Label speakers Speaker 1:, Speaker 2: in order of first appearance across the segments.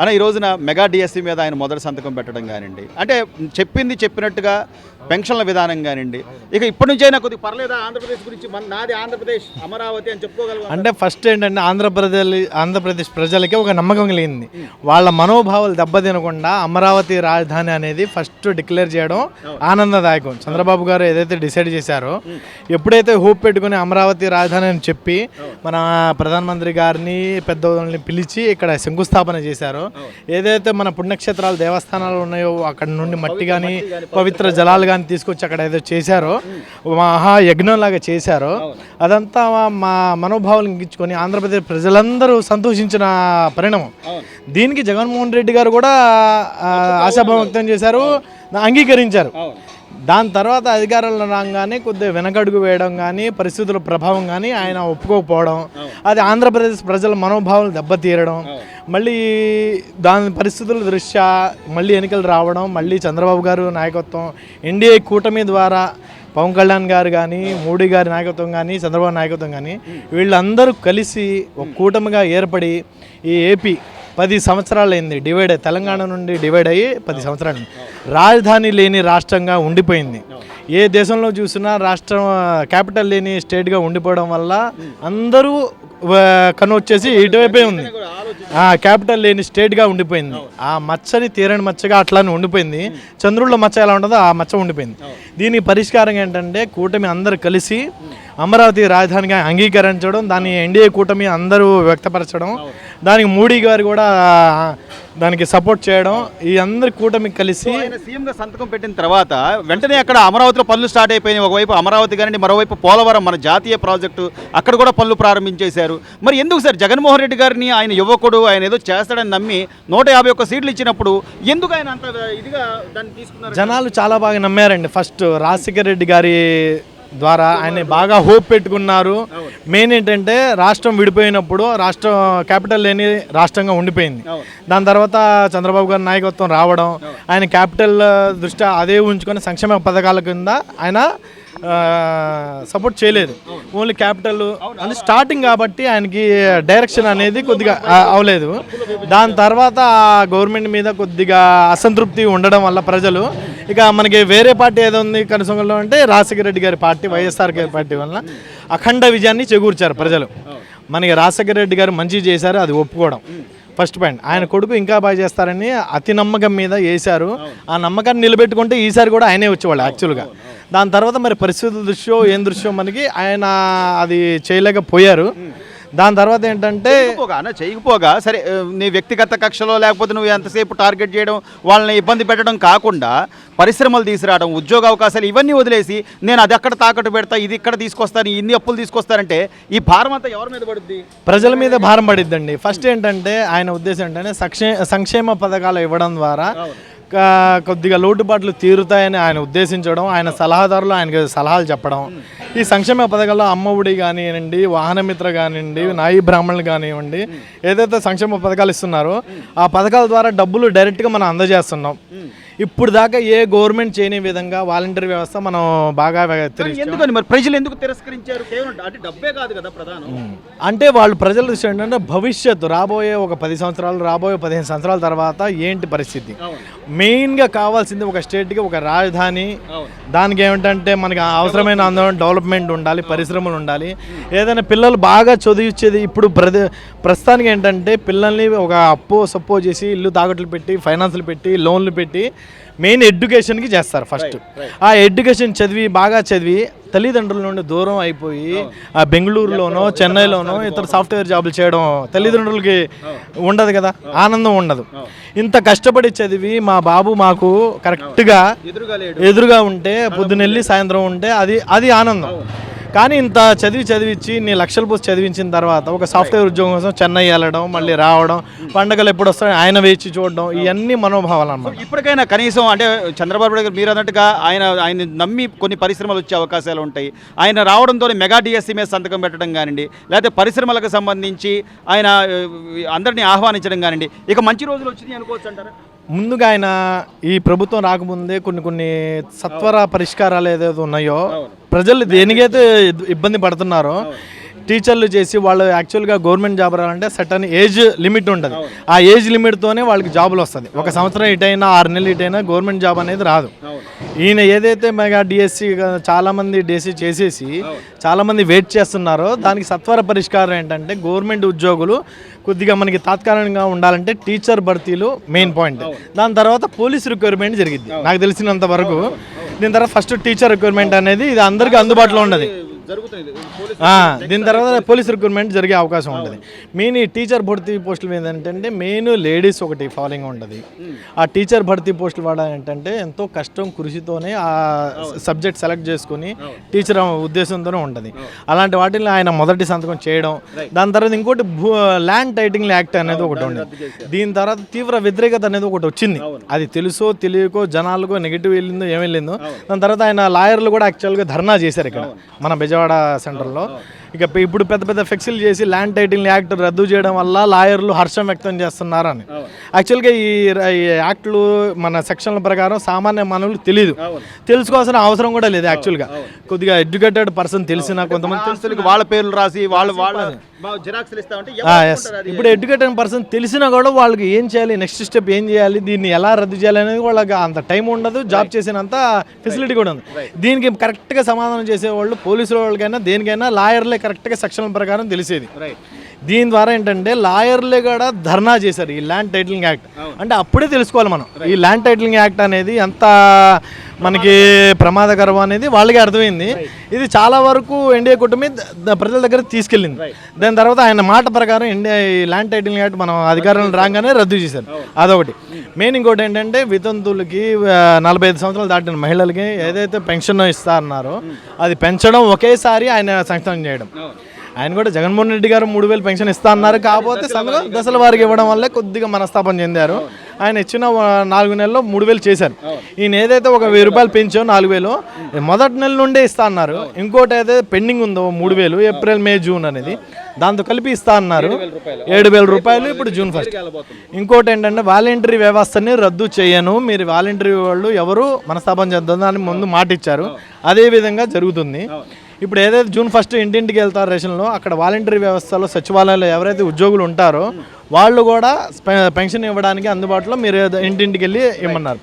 Speaker 1: అన్న ఈ రోజున మెగా డిఎస్సి మీద ఆయన మొదటి సంతకం పెట్టడం కానివ్వండి అంటే చెప్పింది చెప్పినట్టుగా పెన్షన్ల విధానం కానివ్వండి ఇక ఇప్పటి నుంచి అయినా కొద్దిగా పర్లేదా ఆంధ్రప్రదేశ్ గురించి? మన నాది ఆంధ్రప్రదేశ్ అమరావతి అని చెప్పుకోగలవా?
Speaker 2: అంటే ఫస్ట్ ఏంటంటే ఆంధ్రప్రదేశ్ ఆంధ్రప్రదేశ్ ప్రజలకి ఒక నమ్మకం కలిగింది. వాళ్ళ మనోభావాలు దెబ్బతినకుండా అమరావతి రాజధాని అనేది ఫస్ట్ డిక్లేర్ చేయడం ఆనందదాయకం. చంద్రబాబు గారు ఏదైతే డిసైడ్ చేశారో ఎప్పుడైతే హోప్ పెట్టుకుని అమరావతి రాజధాని అని చెప్పి మన ప్రధానమంత్రి గారిని పెద్దవాళ్ళని పిలిచి ఇక్కడ శంకుస్థాపన చేశారో ఏదైతే మన పుణ్యక్షేత్రాలు దేవస్థానాలు ఉన్నాయో అక్కడ నుండి మట్టి కానీ పవిత్ర జలాలు కానీ తీసుకొచ్చి అక్కడ ఏదో చేశారో మహా యజ్ఞం లాగా చేశారో అదంతా మా మనోభావాలను గిచ్చుకొని ఆంధ్రప్రదేశ్ ప్రజలందరూ సంతోషించిన పరిణామం. దీనికి జగన్మోహన్ రెడ్డి గారు కూడా ఆశాభావం వ్యక్తం చేశారు అంగీకరించారు. దాని తర్వాత అధికారంలో రాగానే కొద్దిగా వెనకడుగు వేయడం కానీ పరిస్థితుల ప్రభావం కానీ ఆయన ఒప్పుకోకపోవడం అది ఆంధ్రప్రదేశ్ ప్రజల మనోభావాలు దెబ్బతీయడం మళ్ళీ దాని పరిస్థితుల దృష్ట్యా మళ్ళీ ఎన్నికలు రావడం మళ్ళీ చంద్రబాబు గారు నాయకత్వం ఎన్డీఏ కూటమి ద్వారా పవన్ కళ్యాణ్ గారు కానీ మోడీ గారి నాయకత్వం కానీ చంద్రబాబు నాయకత్వం కానీ వీళ్ళందరూ కలిసి ఒక కూటమిగా ఏర్పడి ఈ ఏపీ పది సంవత్సరాలు అయింది. డివైడ్ అయ్యి తెలంగాణ నుండి డివైడ్ అయ్యి పది సంవత్సరాలు. రాజధాని లేని రాష్ట్రంగా ఉండిపోయింది. ఏ దేశంలో చూసినా రాష్ట్రం క్యాపిటల్ లేని స్టేట్గా ఉండిపోవడం వల్ల అందరూ కను వచ్చేసి ఇటువైపే ఉంది. ఆ క్యాపిటల్ లేని స్టేట్గా ఉండిపోయింది. ఆ మచ్చని తీరని మచ్చగా అట్లానే ఉండిపోయింది. చంద్రుల్లో మచ్చ ఎలా ఉంటుందో ఆ మచ్చ ఉండిపోయింది. దీనికి పరిష్కారం ఏంటంటే కూటమి అందరు కలిసి అమరావతి రాజధానిగా అంగీకరించడం దాన్ని ఎన్డీఏ కూటమి అందరూ వ్యక్తపరచడం దానికి మోడీ గారు కూడా దానికి సపోర్ట్ చేయడం ఈ అందరి కూటమి కలిసి
Speaker 1: సీఎంగా సంతకం పెట్టిన తర్వాత వెంటనే అక్కడ అమరావతిలో పనులు స్టార్ట్ అయిపోయినాయి. ఒకవైపు అమరావతి కానివ్వండి మరోవైపు పోలవరం మన జాతీయ ప్రాజెక్టు అక్కడ కూడా పనులు ప్రారంభించేశారు. మరి ఎందుకు సార్ జగన్మోహన్ రెడ్డి గారిని ఆయన యువకుడు ఆయన ఏదో చేస్తాడని నమ్మి నూట యాభై ఒక్క సీట్లు ఇచ్చినప్పుడు ఎందుకు ఆయన అంత ఇదిగా దాన్ని తీసుకున్నారు?
Speaker 2: జనాలు చాలా బాగా నమ్మారండి. ఫస్ట్ రాజశేఖర రెడ్డి గారి ద్వారా ఆయన బాగా హోప్ పెట్టుకున్నారు. మెయిన్ ఏంటంటే రాష్ట్రం విడిపోయినప్పుడు రాష్ట్రం క్యాపిటల్ లేని రాష్ట్రంగా ఉండిపోయింది. దాని తర్వాత చంద్రబాబు గారి నాయకత్వం రావడం ఆయన క్యాపిటల్ దృష్ట్యా అదే ఉంచుకొని సంక్షేమ పథకాల కింద ఆయన సపోర్ట్ చేయలేదు. ఓన్లీ క్యాపిటల్ అని స్టార్టింగ్ కాబట్టి ఆయనకి డైరెక్షన్ అనేది కొద్దిగా అవలేదు. దాని తర్వాత గవర్నమెంట్ మీద కొద్దిగా అసంతృప్తి ఉండడం వల్ల ప్రజలు ఇక మనకి వేరే పార్టీ ఏదో ఉంది కనసంగంలో అంటే రాజశేఖర రెడ్డి గారి పార్టీ వైఎస్ఆర్ గారి పార్టీ వల్ల అఖండ విజయాన్ని చేకూర్చారు ప్రజలు. మనకి రాజశేఖర రెడ్డి గారు మంచి చేశారు అది ఒప్పుకోవడం. ఫస్ట్ పాయింట్ ఆయన కొడుకు ఇంకా బాగా చేస్తారని అతి నమ్మకం మీద వేశారు. ఆ నమ్మకాన్ని నిలబెట్టుకుంటే ఈసారి కూడా ఆయనే వచ్చేవాళ్ళు యాక్చువల్గా దాని తర్వాత మరి పరిస్థితుల దృశ్యం ఏం దృశ్యం మనకి ఆయన అది చేయలేకపోయారు. దాని తర్వాత ఏంటంటే
Speaker 1: చేయకపోగా అన్న చేయకపోగా సరే నీ వ్యక్తిగత కక్షలో లేకపోతే నువ్వు ఎంతసేపు టార్గెట్ చేయడం వాళ్ళని ఇబ్బంది పెట్టడం కాకుండా పరిశ్రమలు తీసుకురావడం ఉద్యోగ అవకాశాలు ఇవన్నీ వదిలేసి నేను అది అక్కడ తాకట్టు పెడతా ఇది ఇక్కడ తీసుకొస్తాను ఇన్ని అప్పులు తీసుకొస్తానంటే ఈ భారం అంతా ఎవరి మీద పడుద్ది?
Speaker 2: ప్రజల మీద భారం పడిద్దండి. ఫస్ట్ ఏంటంటే ఆయన ఉద్దేశం ఏంటంటే సంక్షే సంక్షేమ పథకాలు ఇవ్వడం ద్వారా కొద్దిగా లోటుపాట్లు తీరుతాయని ఆయన ఉద్దేశించడం ఆయన సలహాదారులు ఆయనకి సలహాలు చెప్పడం. ఈ సంక్షేమ పథకాల్లో అమ్మఒడి కానివ్వండి వాహనమిత్ర కానివ్వండి నాయి బ్రాహ్మణులు కానివ్వండి ఏదైతే సంక్షేమ పథకాలు ఇస్తున్నారో ఆ పథకాల ద్వారా డబ్బులు డైరెక్ట్గా మనం అందజేస్తున్నాం. ఇప్పుడు దాకా ఏ గవర్నమెంట్ చేయని విధంగా వాలంటీర్ వ్యవస్థ మనం బాగా
Speaker 1: ఎందుకని మరి ప్రజలు ఎందుకు తిరస్కరించారు? కేవలం అంటే డబ్బే కాదు కదా ప్రధానం.
Speaker 2: అంటే వాళ్ళు ప్రజల దృష్టి ఏంటంటే భవిష్యత్తు రాబోయే ఒక పది సంవత్సరాలు రాబోయే పదిహేను సంవత్సరాల తర్వాత ఏంటి పరిస్థితి? మెయిన్గా కావాల్సింది ఒక స్టేట్కి ఒక రాజధాని. దానికి ఏమిటంటే మనకి అవసరమైన అందరం డెవలప్మెంట్ ఉండాలి పరిశ్రమలు ఉండాలి. ఏదైనా పిల్లలు బాగా చదివించేది ఇప్పుడు ప్రతి ప్రస్తుతానికి ఏంటంటే పిల్లల్ని ఒక అప్పో సప్పో చేసి ఇల్లు తాకట్లు పెట్టి ఫైనాన్స్లు పెట్టి లోన్లు పెట్టి మెయిన్ ఎడ్యుకేషన్కి చేస్తారు ఫస్ట్. ఆ ఎడ్యుకేషన్ చదివి బాగా చదివి తల్లిదండ్రుల నుండి దూరం అయిపోయి ఆ బెంగళూరులోనో చెన్నైలోనో ఇతర సాఫ్ట్వేర్ జాబులు చేయడం తల్లిదండ్రులకి ఉండదు కదా ఆనందం ఉండదు. ఇంత కష్టపడి చదివి మా బాబు మాకు కరెక్ట్గా
Speaker 1: ఎదురుగా
Speaker 2: ఉంటే పొద్దునెళ్ళి సాయంత్రం ఉంటే అది అది ఆనందం. కానీ ఇంత చదివి చదివించి నీ లక్షల పోసి చదివించిన తర్వాత ఒక సాఫ్ట్వేర్ ఉద్యోగం కోసం చెన్నై వెళ్ళడం మళ్ళీ రావడం పండగలు ఎప్పుడు వస్తాయో ఆయన వేచి చూడడం ఇవన్నీ మనోభావాలు అన్నమాట.
Speaker 1: ఇప్పటికైనా కనీసం అంటే చంద్రబాబు నాయుడు గారు మీరు అన్నట్టుగా ఆయన ఆయన నమ్మి కొన్ని పరిశ్రమలు వచ్చే అవకాశాలు ఉంటాయి. ఆయన రావడంతో మెగా డిఎస్సీ మీద సంతకం పెట్టడం కానివ్వండి లేకపోతే పరిశ్రమలకు సంబంధించి ఆయన అందరినీ ఆహ్వానించడం కానివ్వండి ఇక మంచి రోజులు వచ్చినాయి అనుకోవచ్చు అంటారా?
Speaker 2: ముందుగా ఆయన ఈ ప్రభుత్వం రాకముందే కొన్ని కొన్ని సత్వర పరిష్కారాలు ఏదైతే ఉన్నాయో ప్రజలు దేనికైతే ఇబ్బంది పడుతున్నారో టీచర్లు చేసి వాళ్ళు యాక్చువల్గా గవర్నమెంట్ జాబ్ రావాలంటే సటన్ ఏజ్ లిమిట్ ఉంటుంది. ఆ ఏజ్ లిమిట్తోనే వాళ్ళకి జాబులు వస్తుంది. ఒక సంవత్సరం ఇటైనా ఆరు నెలలు ఇటైనా గవర్నమెంట్ జాబ్ అనేది రాదు. ఈయన ఏదైతే మెగా డిఎస్సి చాలా మంది డిఎస్సి చేసేసి చాలా మంది వెయిట్ చేస్తున్నారో దానికి సత్వర పరిష్కారం ఏంటంటే గవర్నమెంట్ ఉద్యోగులు కొద్దిగా మనకి తాత్కాలికంగా ఉండాలంటే టీచర్ భర్తీలు మెయిన్ పాయింట్. దాని తర్వాత పోలీస్ రిక్వైర్మెంట్ జరిగింది నాకు తెలిసినంత వరకు దీని తర్వాత ఫస్ట్ టీచర్ రిక్వైర్మెంట్ అనేది ఇది అందరికీ అందుబాటులో ఉన్నది. దీని తర్వాత పోలీస్ రిక్రూట్మెంట్ జరిగే అవకాశం ఉంటుంది. మెయిన్ ఈ టీచర్ భర్తీ పోస్టులు ఏంటంటే మెయిన్ లేడీస్ ఒకటి ఫాలోయింగ్ ఉంటుంది. ఆ టీచర్ భర్తీ పోస్టులు వాడ ఏంటంటే ఎంతో కష్టం కృషితోనే ఆ సబ్జెక్ట్ సెలెక్ట్ చేసుకుని టీచర్ ఉద్దేశంతోనే ఉంటుంది. అలాంటి వాటిని ఆయన మొదటి సంతకం చేయడం దాని తర్వాత ఇంకోటి ల్యాండ్ టైటింగ్ యాక్ట్ అనేది ఒకటి ఉంది దీని తర్వాత తీవ్ర వ్యతిరేకత అనేది ఒకటి వచ్చింది. అది తెలుసో తెలియకో జనాలకో నెగిటివ్ వెళ్ళిందో ఏం వెళ్ళిందో దాని తర్వాత ఆయన లాయర్లు కూడా యాక్చువల్గా ధర్నా చేశారు ఇక్కడ. మన బెజవాడ సెంటర్లో. ఇక ఇప్పుడు పెద్ద పెద్ద ఫెక్సిల్ చేసి ల్యాండ్ టైటిల్ యాక్ట్ రద్దు చేయడం వల్ల లాయర్లు హర్షం వ్యక్తం చేస్తున్నారని. యాక్చువల్గా ఈ యాక్ట్లు మన సెక్షన్ల ప్రకారం సామాన్య మానవులకు తెలియదు తెలుసుకోవాల్సిన అవసరం కూడా లేదు యాక్చువల్గా కొద్దిగా ఎడ్యుకేటెడ్ పర్సన్ తెలిసిన కొంతమంది తెలుసు
Speaker 1: వాళ్ళ పేర్లు రాసి వాళ్ళ వాళ్ళ.
Speaker 2: ఇప్పుడు ఎడ్యుకేటెడ్ పర్సన్ తెలిసినా కూడా వాళ్ళకి ఏం చేయాలి? నెక్స్ట్ స్టెప్ ఏం చేయాలి? దీన్ని ఎలా రద్దు చేయాలి అనేది వాళ్ళకి అంత టైం ఉండదు. జాబ్ చేసినంత ఫెసిలిటీ కూడా ఉంది. దీనికి కరెక్ట్గా సమాధానం చేసేవాళ్ళు పోలీసుల వాళ్ళకైనా దేనికైనా లాయర్లే కరెక్ట్గా సెక్షన్ ప్రకారం తెలిసేది. దీని ద్వారా ఏంటంటే లాయర్లే కూడా ధర్నా చేశారు ఈ ల్యాండ్ టైటిలింగ్ యాక్ట్ అంటే అప్పుడే తెలుసుకోవాలి మనం. ఈ ల్యాండ్ టైటిలింగ్ యాక్ట్ అనేది ఎంత మనకి ప్రమాదకరం అనేది వాళ్ళకి అర్థమైంది. ఇది చాలా వరకు ఎన్డీఏ కూటమి ప్రజల దగ్గర తీసుకెళ్ళింది. దాని తర్వాత ఆయన మాట ప్రకారం ఈ ల్యాండ్ టైటిలింగ్ యాక్ట్ మనం అధికారంలో రాగానే రద్దు చేశారు. అదొకటి. మెయిన్ ఇంకోటి ఏంటంటే వితంతువులకి ఆ, నలభై ఐదు సంవత్సరాలు దాటిన మహిళలకి ఏదైతే పెన్షన్ ఇస్తా అన్నారో అది పెంచడం ఒకేసారి ఆయన సంక్షేమం చేయడం. ఆయన కూడా జగన్మోహన్ రెడ్డి గారు మూడు వేలు పెన్షన్ ఇస్తా అన్నారు. కాకపోతే సందులో దశల వారికి ఇవ్వడం వల్లే కొద్దిగా మనస్తాపం చెందారు. ఆయన ఇచ్చిన నాలుగు నెలల్లో మూడు వేలు చేశారు. ఈయన ఏదైతే ఒక వెయ్యి రూపాయలు పెంచో నాలుగు వేలు మొదటి నెల నుండే ఇస్తా అన్నారు. ఇంకోటి అయితే పెండింగ్ ఉందో మూడు వేలు ఏప్రిల్ మే జూన్ అనేది. దాంతో కలిపి ఇస్తా అన్నారు. ఏడు వేల రూపాయలు. ఇప్పుడు జూన్ ఫస్ట్. ఇంకోటి ఏంటంటే వాలంటరీ వ్యవస్థని రద్దు చేయను. మీరు వాలంటరీ వాళ్ళు ఎవరు మనస్తాపం చేద్దాం అని ముందు మాట ఇచ్చారు అదే విధంగా జరుగుతుంది. ఇప్పుడు ఏదైతే జూన్ ఫస్ట్ ఇంటింటికి వెళ్తారు రేషన్లో అక్కడ వాలంటరీ వ్యవస్థలో సచివాలయంలో ఎవరైతే ఉద్యోగులు ఉంటారో వాళ్ళు కూడా పెన్షన్ ఇవ్వడానికి అందుబాటులో మీరు ఇంటింటికి వెళ్ళి ఇమ్మన్నారు.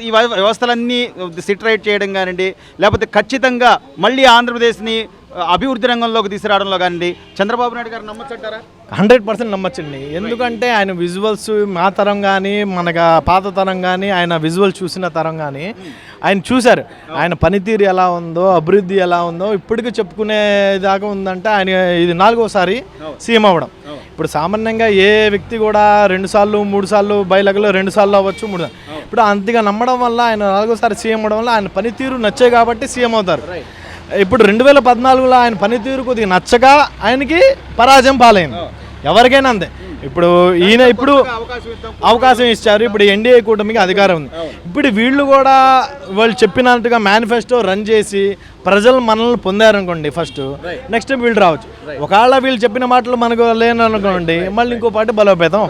Speaker 1: ఈ- వ్యవస్థలన్నీ సిట్రైట్ చేయడం కానివ్వండి లేకపోతే ఖచ్చితంగా మళ్ళీ ఆంధ్రప్రదేశ్ని అభివృద్ధి రంగంలోకి తీసుకురావడంలో కానివ్వండి చంద్రబాబు నాయుడు గారు నమ్మచ్చంటారా?
Speaker 2: Hundred percent నమ్మచ్చండి. ఎందుకంటే ఆయన విజువల్స్ మా తరం కానీ మనకు పాత తరం కానీ ఆయన విజువల్ చూసిన తరం కానీ ఆయన చూశారు. ఆయన పనితీరు ఎలా ఉందో అభివృద్ధి ఎలా ఉందో ఇప్పటికీ చెప్పుకునే దాకా ఉందంటే ఆయన ఇది నాలుగోసారి సీఎం అవ్వడం. ఇప్పుడు సామాన్యంగా ఏ వ్యక్తి కూడా రెండు సార్లు మూడు సార్లు బయలగలో రెండు సార్లు అవ్వచ్చు మూడు ఇప్పుడు అంతగా నమ్మడం వల్ల ఆయన నాలుగోసారి సీఎం అవ్వడం వల్ల ఆయన పనితీరు నచ్చే కాబట్టి సీఎం అవుతారు. ఇప్పుడు రెండు వేల పద్నాలుగులో ఆయన పనితీరు కొద్దిగా నచ్చక ఆయనకి పరాజయం పాలైంది. ఎవరికైనా అంతే. ఇప్పుడు ఈయన ఇప్పుడు
Speaker 1: అవకాశం
Speaker 2: ఇచ్చారు. ఇప్పుడు ఎన్డీఏ కూటమికి అధికారం ఉంది. ఇప్పుడు వీళ్ళు కూడా వాళ్ళు చెప్పినట్టుగా మేనిఫెస్టో రన్ చేసి ప్రజలు మనల్ని పొందారనుకోండి ఫస్ట్ నెక్స్ట్ వీళ్ళు రావచ్చు. ఒకవేళ వీళ్ళు చెప్పిన మాటలు మనకు లేననుకోండి మళ్ళీ ఇంకో పార్టీ బలోపేతం.